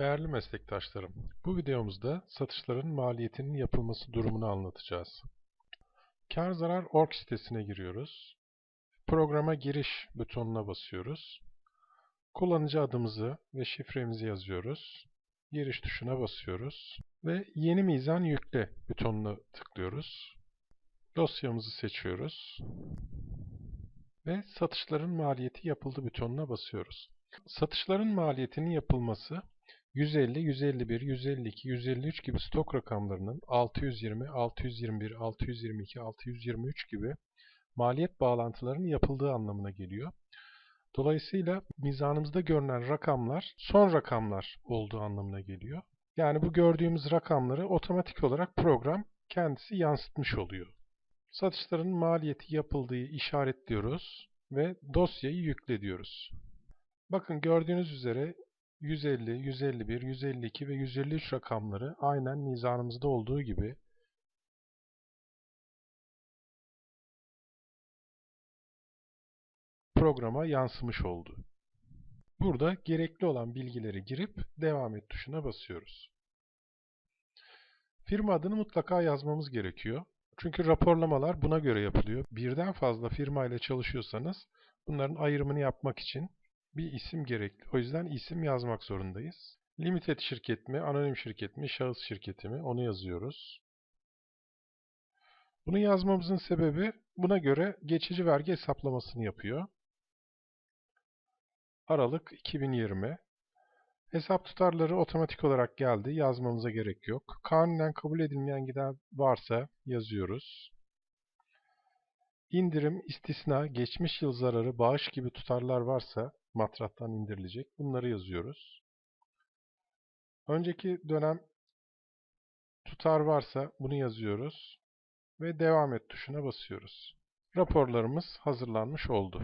Değerli meslektaşlarım, bu videomuzda satışların maliyetinin yapılması durumunu anlatacağız. Kar zarar org sitesine giriyoruz. Programa giriş butonuna basıyoruz. Kullanıcı adımızı ve şifremizi yazıyoruz. Giriş tuşuna basıyoruz ve yeni mizan yükle butonuna tıklıyoruz. Dosyamızı seçiyoruz ve satışların maliyeti yapıldı butonuna basıyoruz. Satışların maliyetinin yapılması 150, 151, 152, 153 gibi stok rakamlarının 620, 621, 622, 623 gibi maliyet bağlantılarının yapıldığı anlamına geliyor. Dolayısıyla mizanımızda görünen rakamlar son rakamlar olduğu anlamına geliyor. Yani bu gördüğümüz rakamları otomatik olarak program kendisi yansıtmış oluyor. Satışların maliyeti yapıldığı işaretliyoruz ve dosyayı yükle diyoruz. Bakın gördüğünüz üzere 150, 151, 152 ve 153 rakamları aynen mizanımızda olduğu gibi programa yansımış oldu. Burada gerekli olan bilgileri girip devam et tuşuna basıyoruz. Firma adını mutlaka yazmamız gerekiyor. Çünkü raporlamalar buna göre yapılıyor. Birden fazla firma ile çalışıyorsanız bunların ayrımını yapmak için bir isim gerekli. O yüzden isim yazmak zorundayız. Limited şirket mi, anonim şirket mi, şahıs şirketi mi onu yazıyoruz. Bunu yazmamızın sebebi buna göre geçici vergi hesaplamasını yapıyor. Aralık 2020. Hesap tutarları otomatik olarak geldi. Yazmamıza gerek yok. Kanunen kabul edilmeyen gider varsa yazıyoruz. İndirim, istisna, geçmiş yıl zararı, bağış gibi tutarlar varsa matrahtan indirilecek. Bunları yazıyoruz. Önceki dönem tutar varsa bunu yazıyoruz ve devam et tuşuna basıyoruz. Raporlarımız hazırlanmış oldu.